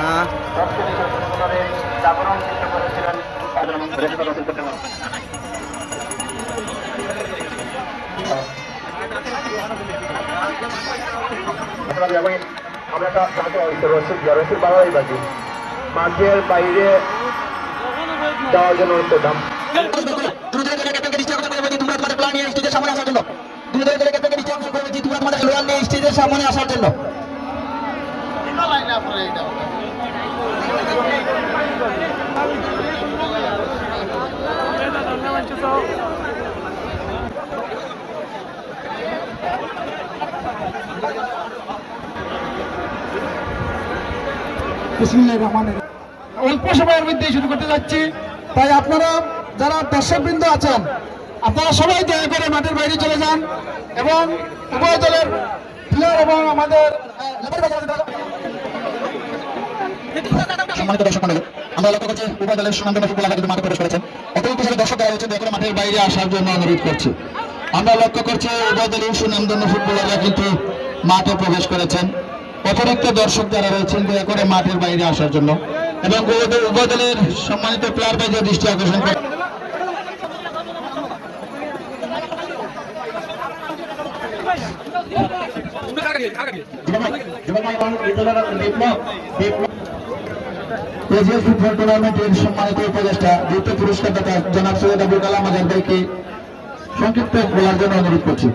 না। আমরা একটা রসুল বাংলাই বাজি মাঠের বাইরে যাওয়ার জন্য। দাম সামনে আসার জন্য। অল্প সময়ের মধ্যে শুরু করতে যাচ্ছি। তাই আপনারা যারা দর্শকবৃন্দ আছেন আপনারা সবাই দয়া করে মাঠের বাইরে চলে যান এবং উভয় দলের প্লেয়ার এবং আমাদের সম্মানিত দর্শক মন্ডলী আমরা লক্ষ্য করছি উভয় দলের ফুটবলাররা কিন্তু মাঠে প্রবেশ করেছেন অতিরিক্ত হিসেবে দর্শক যারা রয়েছেন করে মাঠের বাইরে আসার জন্য অনুরোধ করছি। আমরা লক্ষ্য করছি উভয় সুনামধন্য ফুটবলাররা কিন্তু মাঠে প্রবেশ করেছেন। অতিরিক্ত দর্শক যারা রয়েছেন দয়া করে মাঠের বাইরে আসার জন্য। এবং উভয়- উভয় দলের সম্মানিত প্লেয়ার বাইরে দৃষ্টি আকর্ষণ করে এজিএস ফুটবল টুর্নামেন্টের সম্মানিত উপদেষ্টা, দ্বিতীয় পুরস্কার দাতা জনাব সৈয়দ আবুল কালাম আজাদ ভাইকে সংক্ষিপ্ত বলার জন্য অনুরোধ করছি।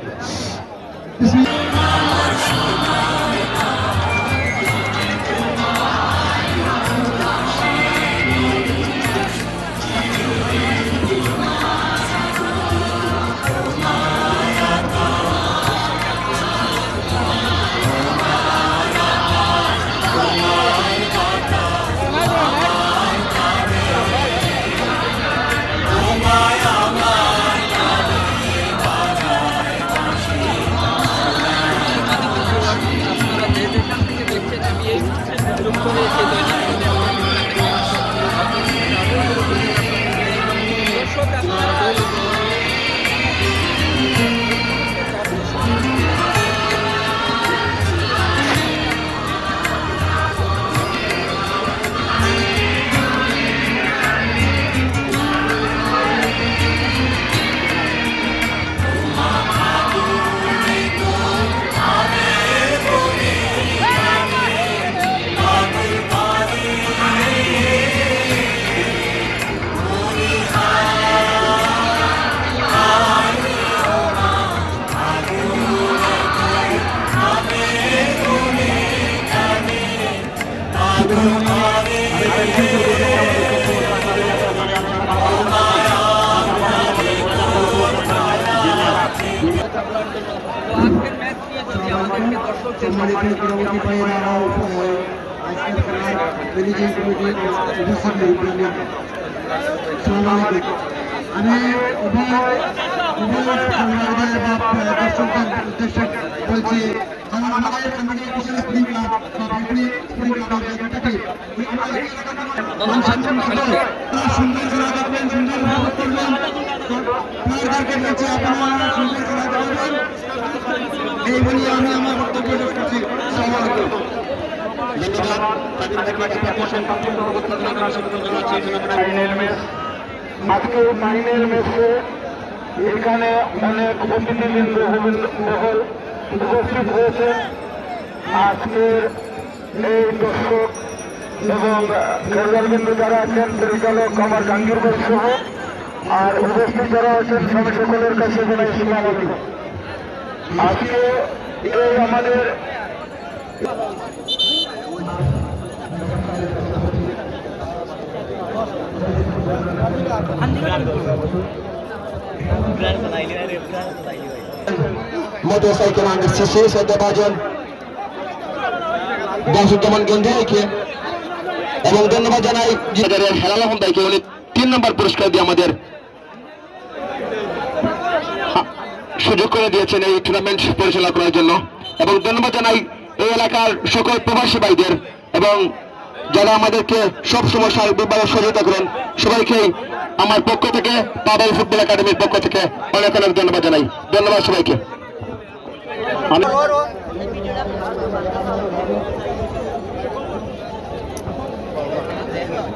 সম্মানিত ক্রীড়ামন্ত্রী ভাইয়েরা আজকের খেলার ম্যানেজিং কমিটির সদস্য নির্বাচন আমি উভয় উভয় খেলোয়াড়দের বা দর্শকদের উদ্দেশ্যে বলছি যেমন আমাদের আমাদের বিশেষ সুন্দর আমি আমার বক্তব্য শেষ করছি আসসালামু আলাইকুম ফাইনাল ম্যাচ আজকে ফাইনাল ম্যাচে এখানে অনেক অতিথিবৃন্দ মহল উপস্থিত হয়েছে আজকের এই দর্শক এবং খেলোয়াড়বৃন্দ যারা আছেন, পরিচালক আমার জাহাঙ্গীর সহ, আর উপস্থিত যারা আছেন সবাই সকলের কাছে জানাই ইসলাম আজকে এই আমাদের মোটরসাইকেল আনছে শেষ হতে দর্শকমান গন্ধে এবং ধন্যবাদ জানাই হেলাল আহমদ ভাইকে উনি তিন নম্বর পুরস্কার দিয়ে আমাদের সুযোগ করে দিয়েছেন এই টুর্নামেন্ট পরিচালনা করার জন্য। এবং ধন্যবাদ জানাই এই এলাকার সকল প্রবাসী ভাইদের এবং যারা আমাদেরকে সব সময় সার্বিকভাবে সহযোগিতা করেন সবাইকেই আমার পক্ষ থেকে, পাবেল ফুটবল একাডেমির পক্ষ থেকে অনেক অনেক ধন্যবাদ জানাই। ধন্যবাদ সবাইকে।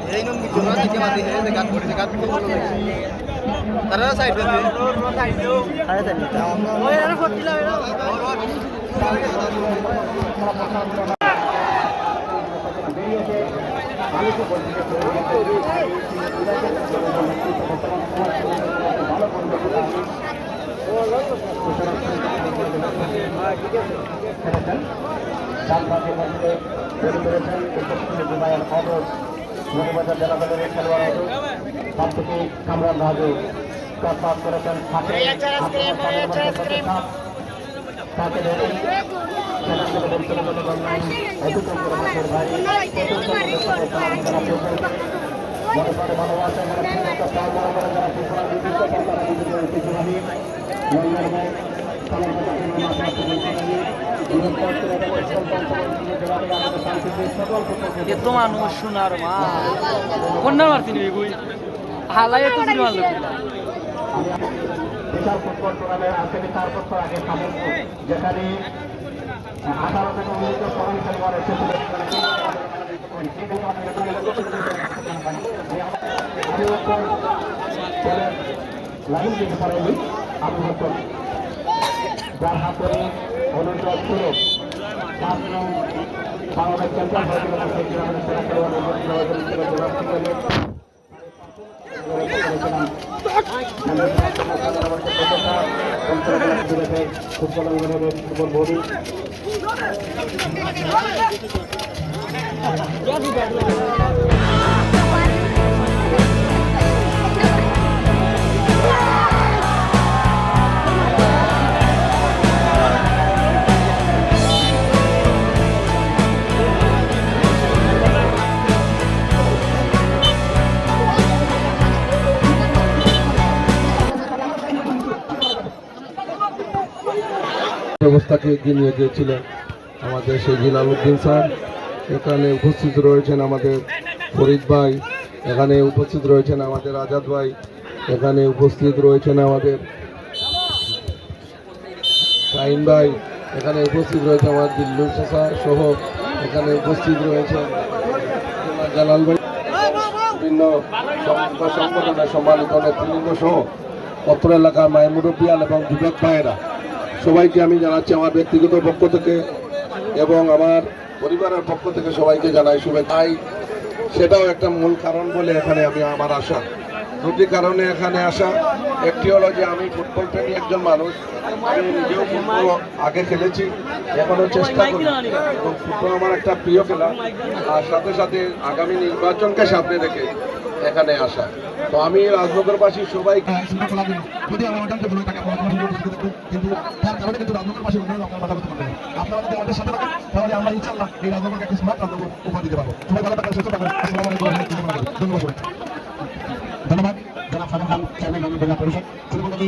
এই নম কিছু না দিকে মাতি এই যে গাত পড়েছে উপস্থিত জুবাইল খবর মণিবাজার জেলা দলের খেলোয়াড় তার থেকে কামরান রাজু পাস করেছেন। তাকে ধরে ভালোবাসা এত মানুষ শোনার মা। কন্যা মারতি নিবি গুই হালাই এত দূর মারলো যেখানে আঠারো থেকে অনুষ্ঠিত ছিল পাঁচ নং বাংলাদেশ সিংহের ফুটবল অঙ্গনের ফুটবল বডি ব্যবস্থাকে এগিয়ে নিয়ে গিয়েছিলেন আমাদের সেই জিলাল উদ্দিন স্যার। এখানে উপস্থিত রয়েছেন আমাদের ফরিদ ভাই, এখানে উপস্থিত রয়েছেন আমাদের আজাদ ভাই, এখানে উপস্থিত রয়েছেন আমাদের শাহিন ভাই, এখানে উপস্থিত রয়েছে আমার দিল্লু চাষা সহ এখানে উপস্থিত রয়েছেন জালাল ভাই, বিভিন্ন সংগঠনের সম্মানিত নেতৃবৃন্দ সহ অত্র এলাকার মায়ের মুরব্বিয়াল এবং যুবক ভাইয়েরা। সবাইকে আমি জানাচ্ছি আমার ব্যক্তিগত পক্ষ থেকে এবং আমার পরিবারের পক্ষ থেকে সবাইকে জানাই শুভেচ্ছাই সেটাও একটা মূল কারণ বলে এখানে আমি আমার আশা। দুটি কারণে এখানে আসা। একটি হলো যে আমি ফুটবল প্রেমী একজন মানুষ। আমি নিজেও ফুটবল আগে খেলেছি এখনও চেষ্টা করি। এবং ফুটবল আমার একটা প্রিয় খেলা। আর সাথে সাথে আগামী নির্বাচনকে সামনে রেখে এখানে আসা। তো আমি রাজনগরবাসী সবাই কিন্তু তার কারণে কিন্তু পাশে উন্নয়ন আপনারা বাধা করতে পারবেন। আপনারা যদি আমাদের সাথে থাকেন তাহলে আমরা ইনশাআল্লাহ এই রাজনগরকে একটি স্মার্ট রাজনগর উপহার দিতে পারব। সবাই ভালো থাকেন সুস্থ থাকবেন। আসসালামু আলাইকুম ওয়া রাহমাতুল্লাহি ওয়া বারাকাতুহু। ধন্যবাদ। ধন্যবাদ। জনাব সাদা খান চেয়ারম্যান বাংলা জেলা পরিষদ। শুরুকলি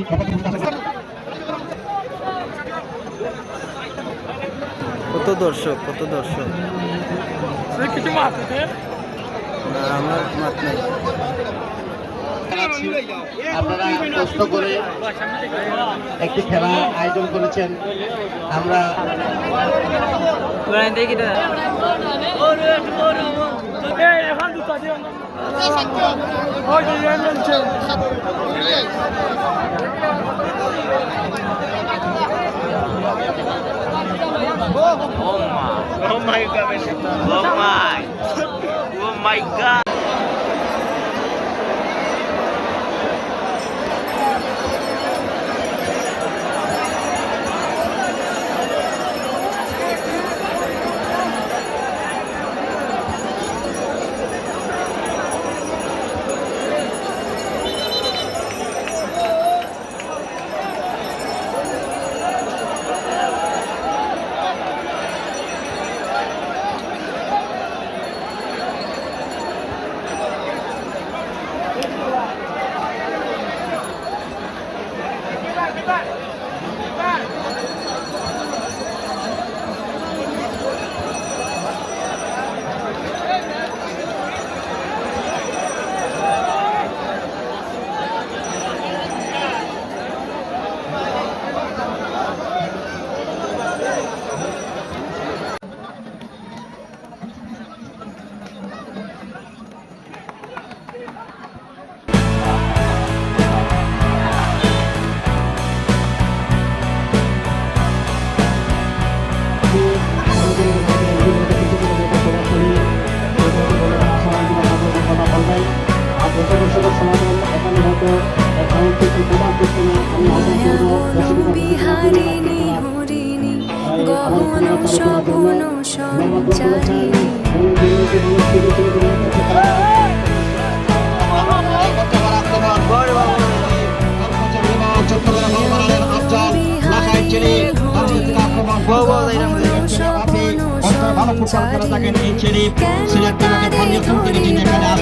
কত দর্শক কত দর্শক? কিছু না আমার মাত নাই। আপনারা কষ্ট করে একটি খেলা আয়োজন করেছেন আমরা Oh my, oh my, god. oh my God. আপনি অন্তর ভালো ফুটবল খেলে থাকেন এই চিনি সিলেট বিভাগে পঞ্চম তিনি যিনি জেলার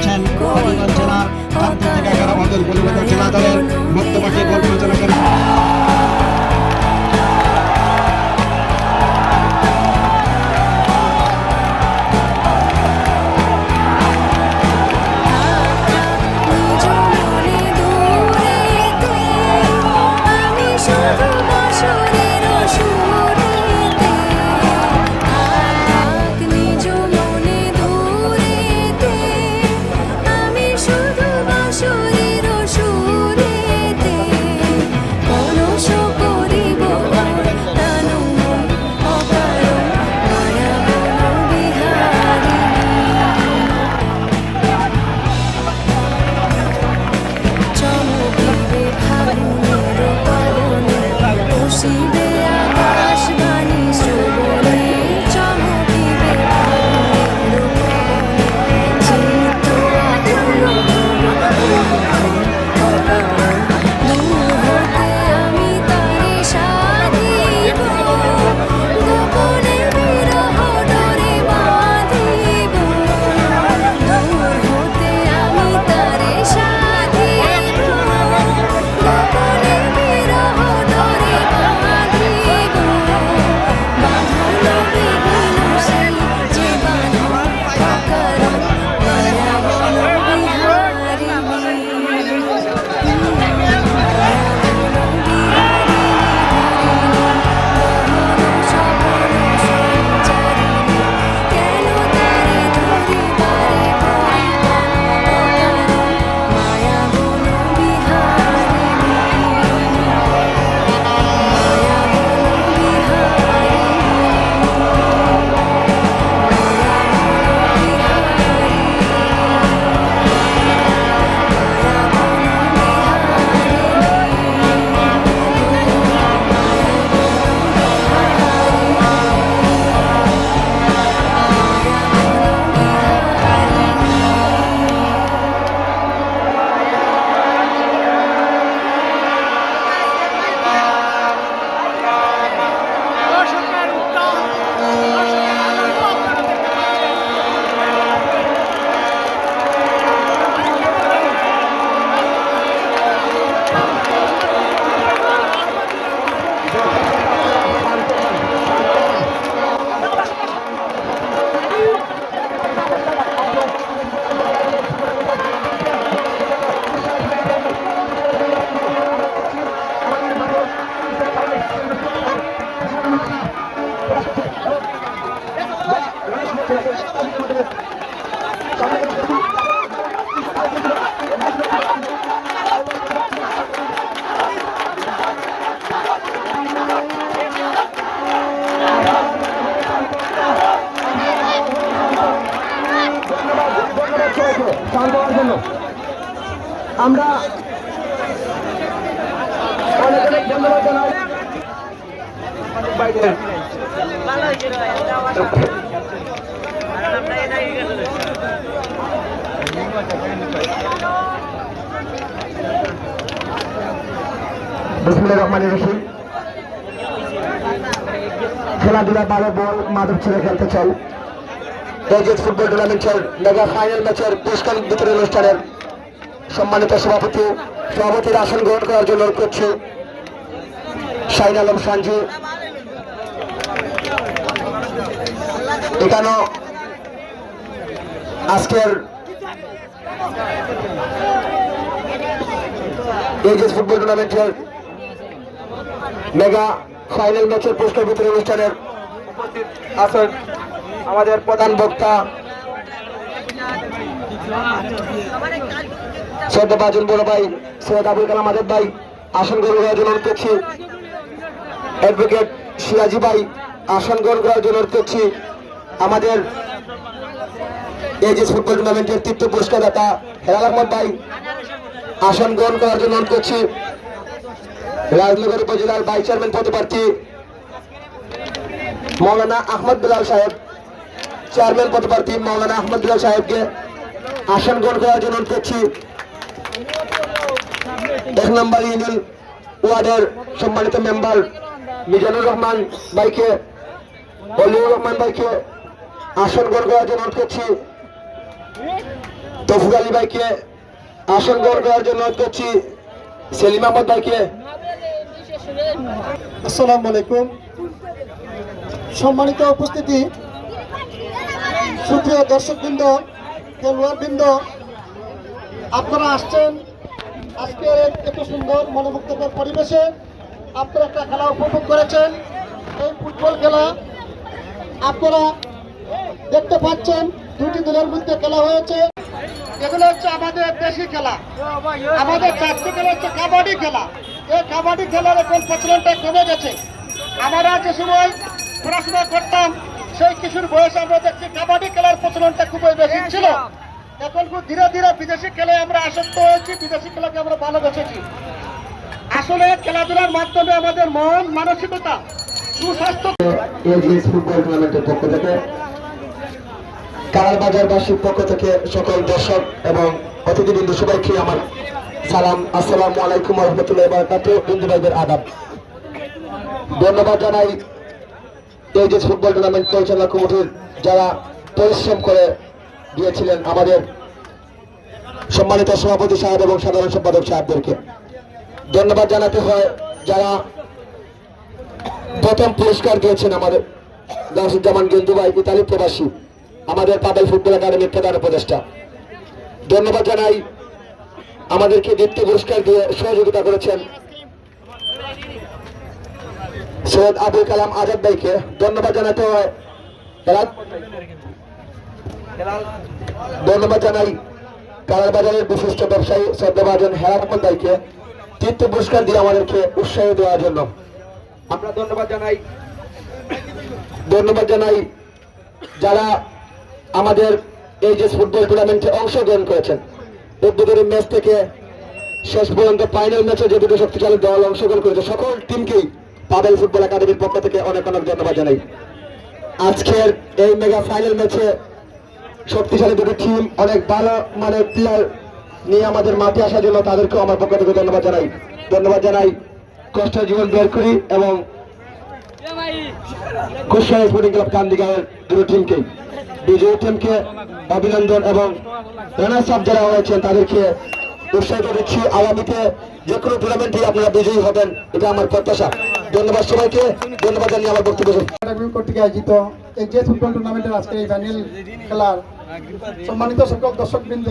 প্রান্তিক এগারো করেন Vai, vai, vai, vai. খেলাধুলা ভালো বল মাদক ছেড়ে খেলতে চাই। ফুটবল টুর্নামেন্টের মেগা ফাইনাল ম্যাচের পুরস্কার বিতরণ অনুষ্ঠানের সম্মানিত সভাপতি, সভাপতির আসন গ্রহণ করার জন্য অনুরোধ করছি। শাহিন আলম সাঞ্জু এখানেও আজকের এজিএস ফুটবল টুর্নামেন্টের মেগা ফাইনাল ম্যাচের পুরস্কার বিতরণ অনুষ্ঠানের উপস্থিত আমাদের প্রধান বক্তা সৈয়দ বাজুল বড় ভাই, সৈয়দ আবুল কালাম আজাদ ভাই, আসন গ্রহণ করার জন্য করছি। অ্যাডভোকেট সিরাজি ভাই, আসন গ্রহণ করার জন্য করছি। আমাদের এজিএস ফুটবল টুর্নামেন্টের তৃতীয় পুরস্কার দাতা হেলাল আহমদ ভাই। আসন গ্রহণ করার জন্য অনুরোধ করছি। রাজনগর উপজেলার ভাইস চেয়ারম্যান, পদপ্রার্থী মৌলানা আহমদ বিলাল সাহেব। চেয়ারম্যান, পদপ্রার্থী মৌলানা আহমদ বিলাল সাহেবকে আসন গ্রহণ করার জন্য অনুরোধ করছি। এক নম্বর ইউনিয়ন ওয়ার্ডের সম্মানিত মেম্বার মিজানুর রহমান ভাইকে, অলিউর রহমান ভাইকে আসন গ্রহণ করার জন্য অনুরোধ করছি। তফুক আলী ভাইকে আসন গ্রহণ করার জন্য অনুরোধ করছি। সেলিম আহমদ ভাইকে। আসসালামু আলাইকুম। সম্মানিত উপস্থিতি। সুপ্রিয় দর্শকবৃন্দ, খেলোয়াড়বৃন্দ, আপনারা আসছেন আজকের এত সুন্দর মনোমুগ্ধকর পরিবেশে। আপনারা একটা খেলা উপভোগ করেছেন, এই ফুটবল খেলা। আপনারা দেখতে পাচ্ছেন দুটি দলের মধ্যে খেলা হয়েছে এগুলো হচ্ছে আমাদের দেশি খেলা আমাদের চারটি খেলা হচ্ছে কাবাডি খেলা এই কাবাডি খেলার এখন প্রচলনটা কমে গেছে আমরা যে সময় পড়াশোনা করতাম সেই কিশোর বয়স আমরা দেখছি কাবাডি খেলার প্রচলনটা খুবই বেশি ছিল এখন খুব ধীরে ধীরে বিদেশি খেলায় আমরা আসক্ত হয়েছি বিদেশি খেলাকে আমরা ভালোবেসেছি আসলে খেলাধুলার মাধ্যমে আমাদের মন মানসিকতা সুস্বাস্থ্য ফুটবল টুর্নামেন্টের পক্ষ থেকে কারার বাজারবাসীর পক্ষ থেকে সকল দর্শক এবং অতিথিবৃন্দ সবাইকে আমার সালাম, আসসালামু আলাইকুম রহমতুল্লাহ বারকাত বন্ধু ভাইদের আদাব। ধন্যবাদ জানাই এজিএস ফুটবল টুর্নামেন্ট পরিচালনা কমিটির যারা পরিশ্রম করে দিয়েছিলেন আমাদের সম্মানিত সভাপতি সাহেব এবং সাধারণ সম্পাদক সাহেবদেরকে। ধন্যবাদ জানাতে হয় যারা প্রথম পুরস্কার দিয়েছেন আমাদের গাছুজ্জামান গেন্দু ভাই, ইতালি প্রবাসী। আমাদের পাবেল ফুটবল একাডেমির প্রধান উপদেষ্টা। ধন্যবাদ জানাই আমাদেরকে দ্বিতীয় পুরস্কার দিয়ে সহযোগিতা করেছেন সৈয়দ আবুল কালাম আজাদ ভাইকে। ধন্যবাদ জানাতে হয়। ধন্যবাদ জানাই কালার বাজারের বিশিষ্ট ব্যবসায়ী শ্রদ্ধাভাজন আহমদ ভাইকে। তৃতীয় পুরস্কার দিয়ে আমাদেরকে উৎসাহ দেওয়ার জন্য। আমরা ধন্যবাদ জানাই। ধন্যবাদ জানাই যারা আমাদের এই যে ফুটবল টুর্নামেন্টে অংশগ্রহণ করেছেন, উদ্বোধনী ম্যাচ থেকে শেষ পর্যন্ত ফাইনাল ম্যাচে যে দুটো শক্তিশালী দল অংশগ্রহণ করেছে, সকল টিমকেই পাবেল ফুটবল একাডেমির পক্ষ থেকে অনেক অনেক ধন্যবাদ জানাই। আজকের এই মেগা ফাইনাল ম্যাচে শক্তিশালী দুটো টিম অনেক ভালো মানের প্লেয়ার নিয়ে আমাদের মাঠে আসার জন্য তাদেরকেও আমার পক্ষ থেকে ধন্যবাদ জানাই। ধন্যবাদ জানাই কষ্টের জীবন বের করি এবং কুশাই স্পোর্টিং ক্লাব কান্দিগাঁওয়ের দুটো টিমকে বিজয়ী টিমকে অভিনন্দন এবং রানার্স আপ যারা হয়েছেন তাদেরকে উৎসাহিত দিচ্ছি আগামীতে যে কোনো টুর্নামেন্টে আপনারা বিজয়ী হবেন, এটা আমার প্রত্যাশা। ধন্যবাদ সবাইকে, ধন্যবাদ জানিয়ে আমার বক্তব্য কর্তৃক আয়োজিত এই ফুটবল টুর্নামেন্টের আজকে এই ফাইনাল খেলার সম্মানিত সকল দর্শকবৃন্দ,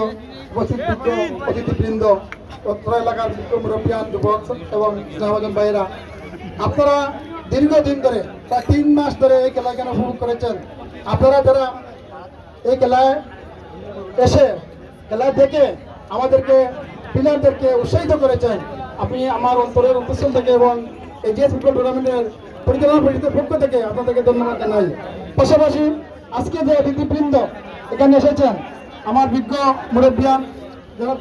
উপস্থিত অতিথিবৃন্দ এলাকার মুরব্বিয়ান, যুবক এবং স্নেহভাজন ভাইয়েরা, আপনারা দীর্ঘদিন ধরে, প্রায় তিন মাস ধরে এই খেলা কেন উপভোগ করেছেন? আপনারা যারা এই খেলায় এসে খেলা থেকে আমাদেরকে প্লেয়ারদেরকে উৎসাহিত করেছেন। আপনি আমার অন্তরের উদ্দেশ্য থেকে এবং এই যে ফুটবল টুর্নামেন্টের পরিচালনা পরিষদের পক্ষ থেকে আপনাদেরকে ধন্যবাদ জানাই। পাশাপাশি আজকে যে অতিথিবৃন্দ এখানে এসেছেন, আমার বিজ্ঞ মুরব্বিয়ান যারা